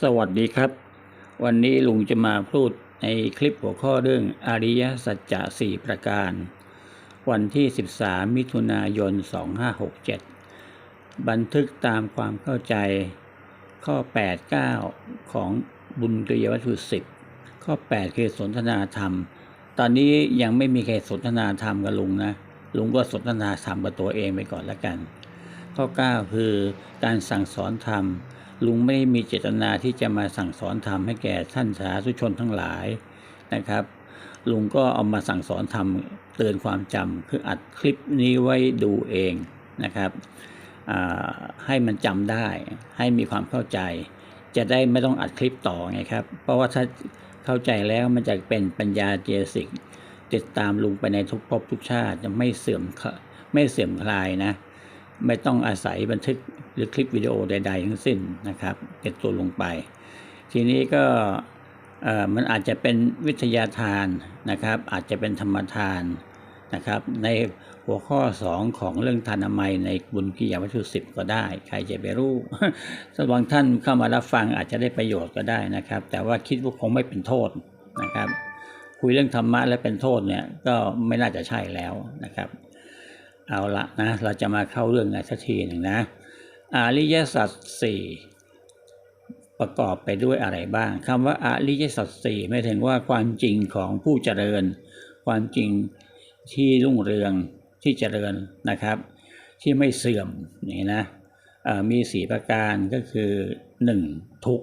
สวัสดีครับ วันนี้ลุงจะมาพูดในคลิปหัวข้อเรื่องอริยสัจจะสี่ประการ วันที่ 13 มิถุนายน 2567 บันทึกตามความเข้าใจข้อ 8 9 ของบุญกริยวัตถุ10 ข้อ 8 คือสนทนาธรรม ตอนนี้ยังไม่มีใครสนทนาธรรมกับลุงนะ ลุงก็สนทนาธรรมกับตัวเองไปก่อนละกัน ข้อ 9 คือการสั่งสอนธรรม ลุงไม่มีเจตนาที่จะมาสั่งสอนธรรมให้แก่ท่านสาธุชนทั้งหลายนะครับ ลุงก็เอามาสั่งสอนธรรมเตือนความจำคืออัดคลิปนี้ไว้ดูเองนะครับให้มันจำได้ ให้มีความเข้าใจ จะได้ไม่ต้องอัดคลิปต่อไงครับ เพราะว่าถ้าเข้าใจแล้วมันจะเป็นปัญญาเจสิกติดตามลุงไปในทุกภพทุกชาติจะไม่เสื่อมคลไม่เสื่อมคลายนะ ไม่ต้องอาศัยบันทึก หรือคลิปวิดีโอใด ๆ ทั้งสิ้นนะครับติดตัวลงไป ทีนี้ก็มันอาจจะเป็นวิทยาทานนะครับ อาจจะเป็นธรรมทานนะครับ ในหัวข้อ 2 ของเรื่องทานามัยในบุญกิยาวัตถุสิบก็ได้ ใครจะไปรู้ถ้าบางท่านเข้ามารับฟังอาจจะได้ประโยชน์ก็ได้นะครับ แต่ว่าคิดว่าคงไม่เป็นโทษนะครับ คุยเรื่องธรรมะและเป็นโทษเนี่ยก็ไม่น่าจะใช่แล้วนะครับ เอาละนะ เราจะมาเข้าเรื่องกันสักทีหนึ่งนะ อริยสัจสี่ประกอบไปด้วยอะไรบ้างคำว่าอริยสัจสี่ไม่ถึงว่าความจริงของผู้เจริญ ความจริงที่รุ่งเรืองที่เจริญนะครับ ที่ไม่เสื่อมนี่นะมีสีประการก็คือหนึ่งทุก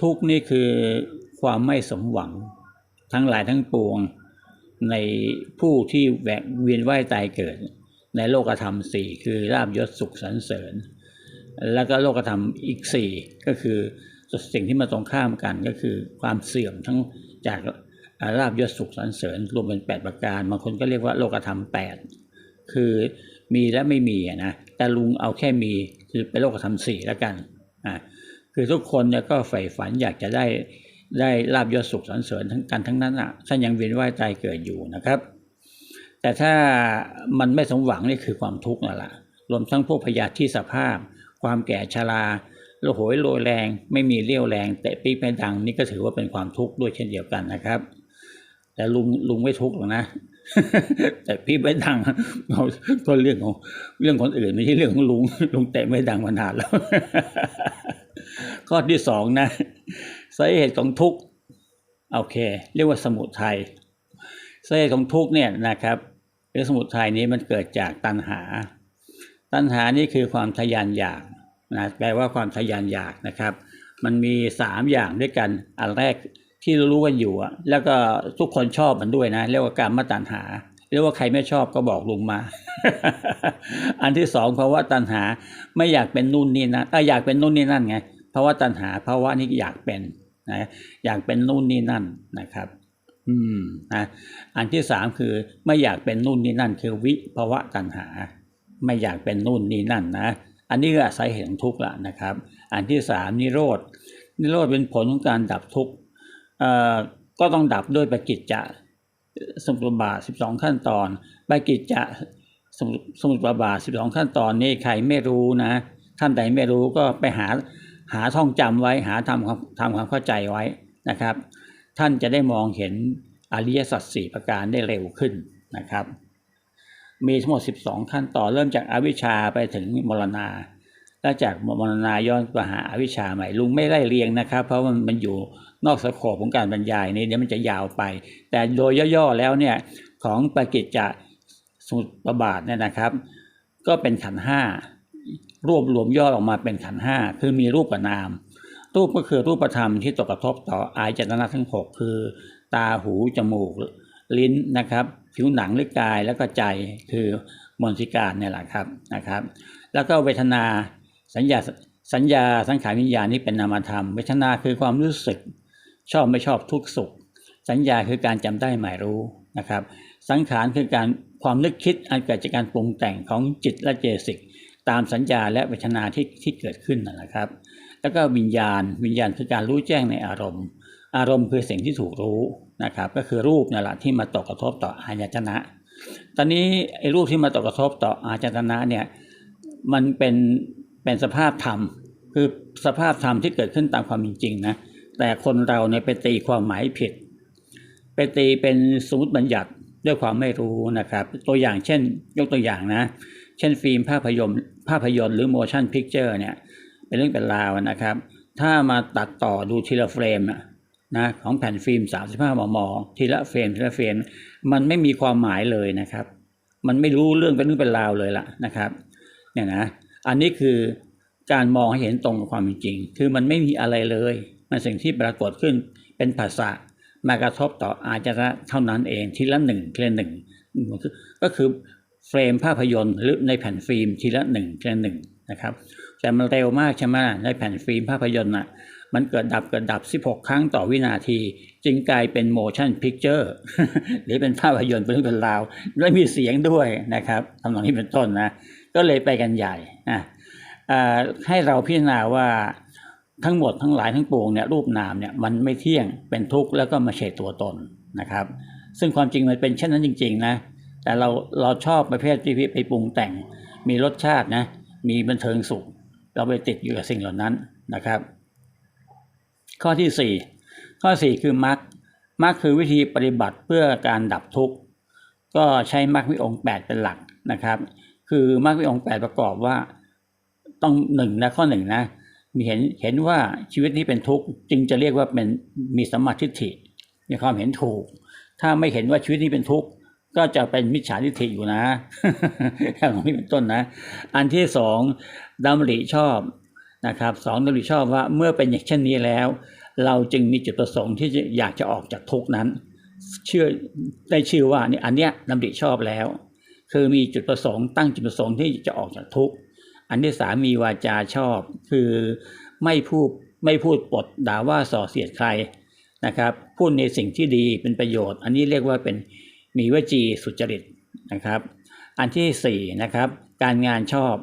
ทุกนี่คือความไม่สมหวังทั้งหลายทั้งปวงในผู้ที่แหวกเวียนว่ายตายเกิด ในโลกธรรมสี่คือลาบยศสุขสรรเสริญ แล้วก็โลกธรรมอีกสี่ก็คือสิ่งที่มาตรงข้ามกันก็คือความเสื่อมทั้งจากลาบยศสุขสรรเสริญ รวมเป็น 8 ประการบางคนก็เรียกว่าโลกธรรม 8 คือมีและไม่มีนะแต่ลุงเอาแค่มีคือเป็นโลกธรรมสี่แล้วกันอ่าคือทุกคนเนี่ยก็ใฝ่ฝันอยากจะได้ได้ลาบยศสุขสรรเสริญทั้งกันทั้งนั้นอะท่านยังเวียนว่ายตายเกิดอยู่นะครับ แต่ถ้ามันไม่สมหวังนี่คือความทุกข์นั่นแหละรวมทั้งพวกพยาธิสภาพ ความแก่ชราโลโหยโรยแรง ไม่มีเรี่ยวแรงเตะปี๊บไม่ดังนี่ก็ถือว่าเป็นความทุกข์ด้วยเช่นเดียวกันนะครับ แต่ลุงลุงไม่ทุกข์หรอกนะแต่พี่ไม่ดังเราก็เรื่องของเรื่องคนอื่นไม่ใช่เรื่องของลุงลุงเตะไม่ดังมานานแล้ว ข้อที่สองนะสาเหตุของทุกข์โอเค เรียกว่าสมุทัยสาเหตุของทุกข์เนี่ยนะครับ หรือสมุทัยนี้มันเกิดจากตัณหา ตัณหานี่คือความทะยานอยากนะแปลว่าความทะยานอยากนะครับ มันมีสามอย่างด้วยกัน อันแรกที่รู้กันอยู่อะแล้วก็ทุกคนชอบมันด้วยนะ เรียกว่าการมาตัณหาเรียกว่าใครไม่ชอบก็บอกลุงมา อันที่สองเพราะว่าตัณหาไม่อยากเป็นนู่นนี่นั่นอออยากเป็นนู่นนี่นั่นไง เพราะว่าตัณหาภาวะนี้อยากเป็นนะอยากเป็นนู่นนี่นั่นนะครับ อืมนะอันที่สามคือไม่อยากเป็นนู่นนี่นั่น คือวิภาวะตัณหา ไม่อยากเป็นนู่นนี่นั่นนะอันนี้ก็สาเหตุของทุกข์ละนะครับ อันที่สามนิโรธนิโรธเป็นผลของการดับทุกข์เอ่อก็ต้องดับด้วยปกิจจะสมุทบาทสิบสองขั้นตอนปกิจจะสมุสมุทบาทสิบสองขั้นตอนนี่ใครไม่รู้นะท่านใดไม่รู้ก็ไปหาหาท่องจำไว้หาทำความทำความเข้าใจไว้นะครับ ท่านจะได้มองเห็นอริยสัจสี่ประการได้เร็วขึ้นนะครับ มีทั้งหมด 12 ขั้นตอนเริ่มจากอวิชชาไปถึงมรณา แล้วจากมรณาย้อนไปหาอวิชชาใหม่ลุงไม่ไล่เรียงนะครับ เพราะมันมันอยู่นอกสโคปของการบรรยายนี้เดี๋ยวมันจะยาวไป แต่โดยย่อๆแล้วเนี่ยของปกิจจะสมุทประบาทเนี่ยนะครับ ก็เป็นขันห้ารวบรวมย่อออกมาเป็นขันห้าคือมีรูปกับนาม รูปก็คือรูปธรรมที่ตกกระทบต่ออายจตนะทั้งหกคือ ตาหู จมูก ลิ้นนะครับ ผิวหนังหรือกายแล้วก็ใจคือมนสิการเนี่ยแหละครับนะครับ แล้วก็เวทนาสัญญาสัญญาสังขารวิญญาณนี่เป็นนามธรรม เวทนาคือความรู้สึก ชอบไม่ชอบทุกขสุข สัญญาคือการจำได้หมายรู้นะครับ สังขารคือการความนึกคิดอันเกิดจากการปรุงแต่งของจิตและเจสิกตามสัญญาและเวทนาที่ที่เกิดขึ้นนั่นแหละครับ แล้วก็วิญญาณ วิญญาณคือการรู้แจ้งในอารมณ์ อารมณ์คือสิ่งที่ถูกรู้นะครับ ก็คือรูปนั่นแหละที่มาตกกระทบต่ออายตนะ ตอนนี้ไอ้รูปที่มาตกกระทบต่ออายตนะเนี่ยมันเป็นเป็นสภาพธรรม คือสภาพธรรมที่เกิดขึ้นตามความจริงนะแต่คนเราเนี่ยไปตีความหมายผิด ไปตีเป็นสมมติบัญญัติด้วยความไม่รู้นะครับ ตัวอย่างเช่น ยกตัวอย่างนะ เช่นฟิล์มภาพยนตร์ภาพยนตร์หรือ motion picture เนี่ย เป็นเรื่องเป็นราวนะครับ ถ้ามาตัดต่อดูทีละเฟรมอะนะของแผ่นฟิล์ม 35 มม ทีละเฟรมทีละเฟรม มันไม่มีความหมายเลยนะครับ มันไม่รู้เรื่องเป็นเรื่องเป็นราวเลยล่ะนะครับเนี่ยนะอันนี้คือการมองให้เห็นตรงกับความเป็นจริง คือมันไม่มีอะไรเลย มันสิ่งที่ปรากฏขึ้นเป็นภาษามากระทบต่ออาจจะเท่านั้นเองทีละหนึ่งทีละหนึ่งก็คือเฟรมภาพยนตร์หรือในแผ่นฟิล์มทีละหนึ่งทีละหนึ่งนะครับ แต่มันเร็วมากใช่ไหมในแผ่นฟิล์มภาพยนตร์น่ะมันเกิดดับเกิดดับ 16 ครั้งต่อวินาที จึงกลายเป็น motion picture หรือเป็นภาพยนตร์เป็นเรื่องเป็นราวและมีเสียงด้วยนะครับทำนองนี้เป็นต้นนะ ก็เลยไปกันใหญ่นะให้เราพิจารณาว่าทั้งหมดทั้งหลายทั้งปวงเนี่ยรูปนามเนี่ยมันไม่เที่ยงเป็นทุกข์แล้วก็มาใช่ตัวตนนะครับ ซึ่งความจริงมันเป็นเช่นนั้นจริง ๆ นะ แต่เราเราชอบประเภทที่ไปปรุงแต่ง มีรสชาตินะมีบันเทิงสุข เราไปติดอยู่กับสิ่งเหล่านั้นนะครับ ข้อที่สี่ข้อสี่คือมรรคมรรคคือวิธีปฏิบัติเพื่อการดับทุกข์ก็ใช้มรรควิองค์แปดเป็นหลักนะครับ คือมรรควิองค์แปดประกอบว่าต้องหนึ่งนะข้อหนึ่งนะมีเห็นเห็นว่าชีวิตนี้เป็นทุกข์จึงจะเรียกว่าเป็นมีสัมมาทิฏฐิมีความเห็นถูก ถ้าไม่เห็นว่าชีวิตนี้เป็นทุกข์ ก็จะเป็นมิจฉาทิฏฐิอยู่นะอย่างนี้เป็นต้นนะ อันที่สองดำริชอบนะครับสองดำริชอบว่าเมื่อเป็นอย่างเช่นนี้แล้ว เราจึงมีจุดประสงค์ที่อยากจะออกจากทุกนั้น เชื่อได้ชื่อว่านี่อันเนี้ยดำริชอบแล้ว คือมีจุดประสงค์ตั้งจุดประสงค์ที่จะออกจากทุกอันที่สามมีวาจาชอบ คือไม่พูดไม่พูดปดด่าว่าส่อเสียดใครนะครับพูดในสิ่งที่ดีเป็นประโยชน์ อันนี้เรียกว่าเป็น มีวจีสุจริตนะครับ อันที่สี่นะครับการงานชอบ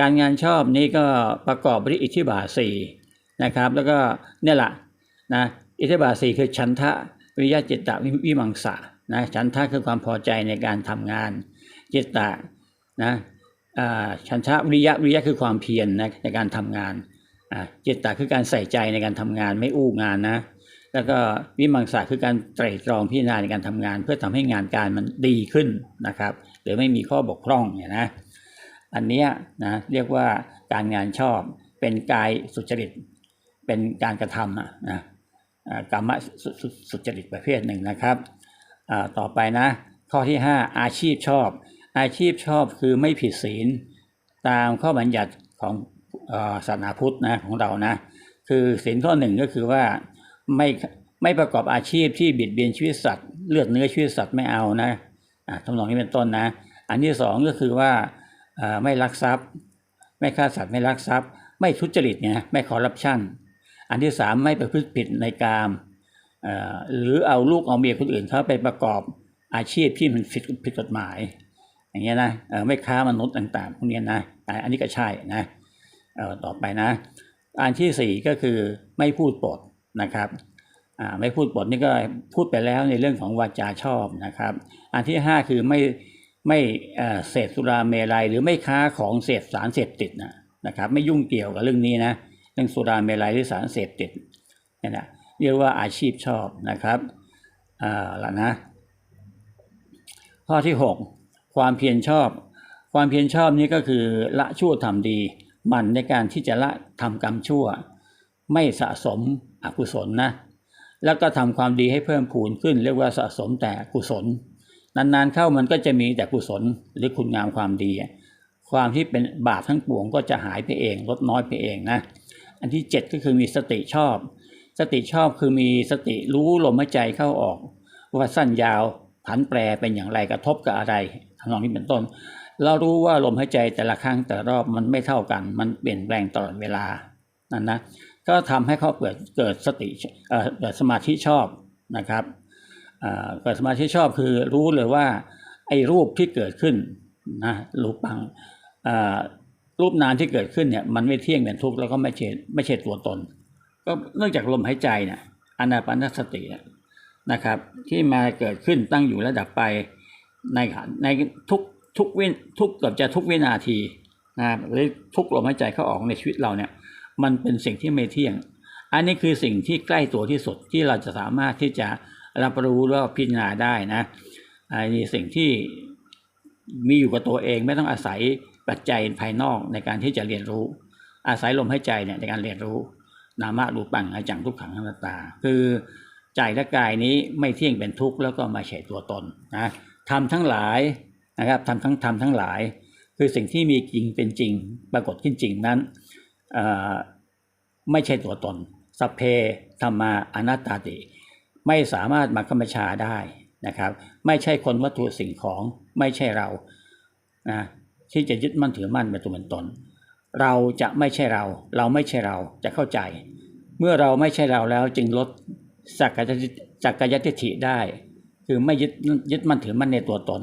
การงานชอบนี่ก็ประกอบไปด้วยอิทธิบาทสี่นะครับแล้วก็เนี่ยแหละนะอิทธิบาทสี่คือชันทะวิยะจิตตวิวิมังสานะชันทะคือความพอใจในการทำงานจิตตะนะอ่าชันทะวิยะวิยะคือความเพียรนะในการทำงานอ่าจิตตะคือการใส่ใจในการทำงานไม่อู้งานนะ แล้วก็วิมังสาคือการไตร่ตรองพิจารณาในการทำงาน เพื่อทำให้งานการมันดีขึ้นนะครับ หรือไม่มีข้อบกพร่องเนี่ยนะอันเนี้ยนะเรียกว่าการงานชอบเป็นกายสุจริต เป็นการกระทำนะกรรมสุสุสุจริตประเภทหนึ่งนะครับต่อไปนะข้อที่ 5 อาชีพชอบ อาชีพชอบคือไม่ผิดศีล ตามข้อบัญญัติของศาสนาพุทธนะของเรานะคือศีลข้อหนึ่งก็คือว่า ไม่ไม่ประกอบอาชีพที่บียดเบียนชีวิตสัตว์เลือดเนื้อชีวิตสัตว์ไม่เอานะอ่าทำนองนี้เป็นต้นนะ อันที่สองก็คือว่าอ่อไม่ลักทรัพย์ ไม่ฆ่าสัตว์ไม่ลักทรัพย์ ไม่ทุจริตเนี่ยไม่คอร์รัปชันอันที่สามไม่ประพฤติผิดในกามอ่อหรือเอาลูกเอาเมียคนอื่นเขาไปประกอบอาชีพที่มันผิดผิดกฎหมาย อย่างเงี้ยนะอ่อไม่ค้ามนุษย์ต่างๆพวกนี้นะอ่าอันนี้ก็ใช่นะอ่อต่อไปนะ อันที่สี่ก็คือไม่พูดปด นะครับอ่าไม่พูดปดนี่ก็พูดไปแล้วในเรื่องของวาจาชอบนะครับ อันที่ห้าคือไม่ไม่เสพสุราเมรัย หรือไม่ค้าของเสพสารเสพติดนะนะครับ ไม่ยุ่งเกี่ยวกับเรื่องนี้นะเรื่องสุราเมรัยหรือสารเสพติดนี่นะเรียกว่าอาชีพชอบนะครับอ่าละนะ ข้อที่ 6 ความเพียรชอบ ความเพียรชอบนี้ก็คือละชั่วทำดีมันในการที่จะละทำกรรมชั่ว ไม่สะสมอกุศลนะแล้วก็ทำความดีให้เพิ่มพูนขึ้น เรียกว่าสะสมแต่กุศล นานๆเข้ามันก็จะมีแต่กุศลหรือคุณงามความดี ความที่เป็นบาปทั้งปวงก็จะหายไปเองลดน้อยไปเองนะอันที่ 7 ก็คือมีสติชอบ สติชอบคือมีสติรู้ลมหายใจเข้าออก ว่าสั้นยาวผันแปรเป็นอย่างไรกระทบกับอะไรทำนองนี้เป็นต้น เรารู้ว่าลมหายใจแต่ละครั้งแต่รอบมันไม่เท่ากัน มันเปลี่ยนแปลงตลอดเวลานั่นนะ ก็ทำให้เขาเกิดเกิดสติเกิดสมาธิชอบนะครับเกิดสมาธิชอบคือรู้เลยว่าไอ้รูปที่เกิดขึ้นนะรูปปังรูปนามที่เกิดขึ้นเนี่ยมันไม่เที่ยงเป็นทุกข์แล้วก็ไม่ใช่ไม่ใช่ตัวตน ก็เนื่องจากลมหายใจเนี่ยอนาปานสตินะครับ ที่มาเกิดขึ้นตั้งอยู่และดับไปในในทุกทุกวินทุกเกือบจะทุกวินาทีนะหรือทุกลมหายใจเข้าออกในชีวิตเราเนี่ย มันเป็นสิ่งที่ไม่เที่ยง อันนี้คือสิ่งที่ใกล้ตัวที่สุดที่เราจะสามารถที่จะรับรู้แล้วพิจารณาได้นะอันนี้สิ่งที่มีอยู่กับตัวเองไม่ต้องอาศัยปัจจัยภายนอกในการที่จะเรียนรู้ อาศัยลมหายใจเนี่ยในการเรียนรู้นามะรูปังอาจังทุกขังอนัตตา คือใจและกายนี้ไม่เที่ยงเป็นทุกข์แล้วก็ม่ใช่ตัวตนนะทำทั้งหลายนะครับทำทั้งทำทั้งหลาย คือสิ่งที่มีจริงเป็นจริง ปรากฏขึ้นจริงนั้น ไม่ใช่ตัวตนสเพธรรมาอนัตตาติ ไม่สามารถมากำบัญชาได้นะครับ ไม่ใช่คนวัตถุสิ่งของไม่ใช่เรานะที่จะยึดมั่นถือมั่นเป็นตัวเป็นตน เราจะไม่ใช่เรา เราไม่ใช่เราจะเข้าใจ เมื่อเราไม่ใช่เราแล้วจึงลดสักกายทิสักกายทิฏฐิได้ คือไม่ยึดยึดมั่นถือมั่นในตัวตน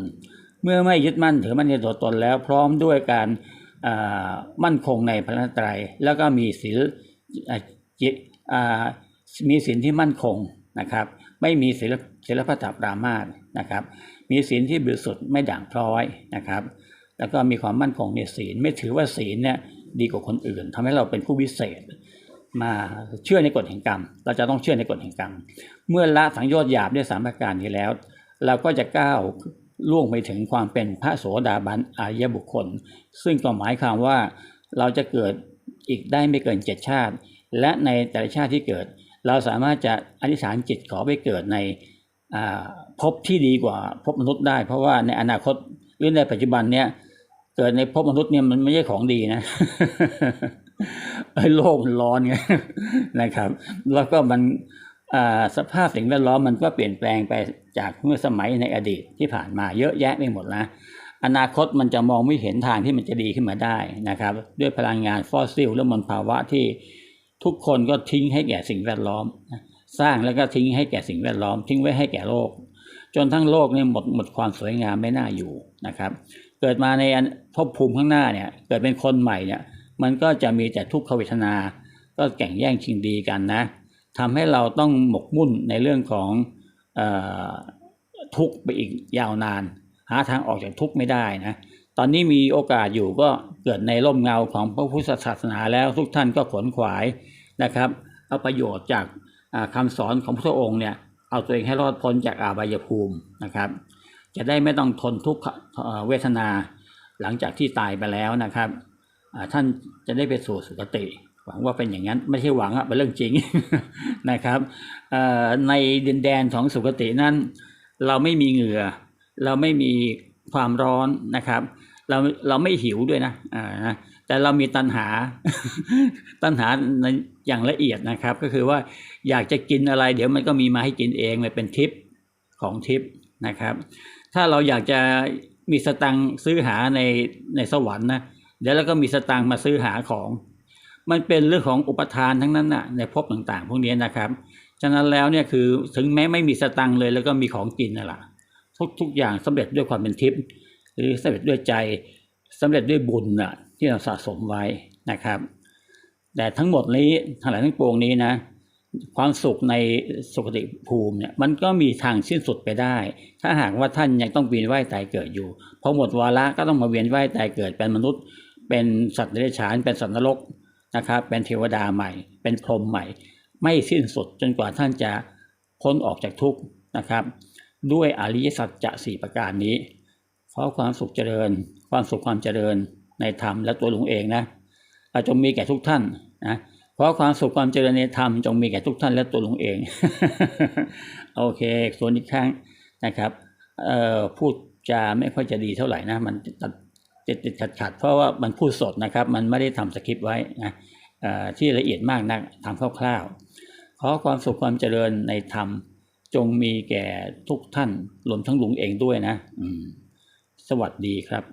เมื่อไม่ยึดมั่นถือมั่นในตัวตนแล้วพร้อมด้วยการ มั่นคงในพระนตรัย แล้วก็มีศีลจิตมีศีลที่มั่นคงนะครับ ไม่มีศีลศีลพัตตปรามาสนะครับ มีศีลที่บริสุทธิ์ไม่ด่างพร้อยนะครับ แล้วก็มีความมั่นคงในศีลไม่ถือว่าศีลเนี่ยดีกว่าคนอื่นทำให้เราเป็นผู้วิเศษ มาเชื่อในกฎแห่งกรรม เราจะต้องเชื่อในกฎแห่งกรรม เมื่อละสังโยชน์หยาบด้วยสามประการนี้แล้ว เราก็จะก้าว ล่วงไปถึงความเป็นพระโสดาบันอริยบุคคล ซึ่งก็หมายความว่าเราจะเกิดอีกได้ไม่เกินเจ็ดชาติ และในแต่ละชาติที่เกิด เราสามารถจะอธิษฐานจิตขอไปเกิดในภพที่ดีกว่าภพมนุษย์ได้ เพราะว่าในอนาคตหรือในปัจจุบันเนี่ยเกิดในภพมนุษย์เนี่ยมันไม่ใช่ของดีนะไอ้โลกมันร้อนไงนะครับ แล้วก็มัน สภาพสิ่งแวดล้อมมันก็เปลี่ยนแปลงไปจากเมื่อสมัยในอดีตที่ผ่านมาเยอะแยะไปหมดนะอนาคตมันจะมองไม่เห็นทางที่มันจะดีขึ้นมาได้นะครับ ด้วยพลังงานฟอสซิลและมลภาวะที่ทุกคนก็ทิ้งให้แก่สิ่งแวดล้อม สร้างแล้วก็ทิ้งให้แก่สิ่งแวดล้อม ทิ้งไว้ให้แก่โลก จนทั้งโลกเนี่ยหมดหมดความสวยงามไม่น่าอยู่นะครับ เกิดมาในภพภูมิข้างหน้าเนี่ยเกิดเป็นคนใหม่เนี่ยมันก็จะมีแต่ทุกขเวทนา ก็แข่งแย่งชิงดีกันนะ ทำให้เราต้องหมกมุ่นในเรื่องของอทุกข์ไปอีกยาวนาน หาทางออกจากทุกข์ไม่ได้นะตอนนี้มีโอกาสอยู่ก็เกิดในร่มเงาของพระพุทธศาสนาแล้วทุกท่านก็ขวนขวายนะครับ เอาประโยชน์จากอ่าคำสอนของพระองค์เนี่ยเอาตัวเองให้รอดพ้นจากอาบายภูมินะครับ จะได้ไม่ต้องทนทุกขเอ่อเวทนาหลังจากที่ตายไปแล้วนะครับท่านจะได้ไปสู่สุคติ หวังว่าเป็นอย่างนั้นไม่ใช่หวังอะเป็นเรื่องจริงนะครับในดินแดนของสุคตินั้น เราไม่มีเหงื่อ เราไม่มีความร้อนนะครับ เราเราไม่หิวด้วยนะอ่านะแต่เรามีตัณหา ตัณหาในอย่างละเอียดนะครับ ก็คือว่าอยากจะกินอะไร เดี๋ยวมันก็มีมาให้กินเองมันเป็นทิปของทิปนะครับ ถ้าเราอยากจะมีสตังค์ซื้อหาในในสวรรค์นะเดี๋ยวเราก็มีสตังค์มาซื้อหาของ มันเป็นเรื่องของอุปทานทั้งนั้นน่ะในภพต่างๆ พวกนี้นะครับ ฉะนั้นแล้วเนี่ยคือถึงแม้ไม่มีสตังค์เลยแล้วก็มีของกินนั่นแหละทุกทุกอย่างสำเร็จด้วยความเป็นทิพย์หรือสำเร็จด้วยใจสำเร็จด้วยบุญน่ะที่เราสะสมไว้นะครับ แต่ทั้งหมดนี้ทั้งหลายทั้งปวงนี้นะความสุขในสุคติภูมิเนี่ยมันก็มีทางสิ้นสุดไปได้ ถ้าหากว่าท่านยังต้องเวียนว่ายตายเกิดอยู่พอหมดวาระก็ต้องมาเวียนว่ายตายเกิดเป็นมนุษย์ เป็นสัตว์เดรัจฉานเป็นสัตว์นรก นะครับ เป็นเทวดาใหม่ เป็นพรหมใหม่ ไม่สิ้นสุดจนกว่าท่านจะพ้นออกจากทุกข์นะครับ ด้วยอริยสัจจะสี่ประการนี้ขอความสุขเจริญ ความสุขความเจริญในธรรมและตัวหลวงเองนะอาจงมีแก่ทุกท่านนะขอความสุขความเจริญในธรรมจงมีแก่ทุกท่านและตัวหลวงเอง โอเค ส่วนอีกครั้งนะครับเอ่อพูดจาไม่ค่อยจะดีเท่าไหร่นะ มันตัด ติดติดขัดขัดเพราะว่ามันพูดสดนะครับ มันไม่ได้ทำสคริปต์ไว้นะที่ละเอียดมากนักทำคร่าวๆ ขอความสุขความเจริญในธรรมจงมีแก่ทุกท่านรวมทั้งหลวงเองด้วยนะสวัสดีครับ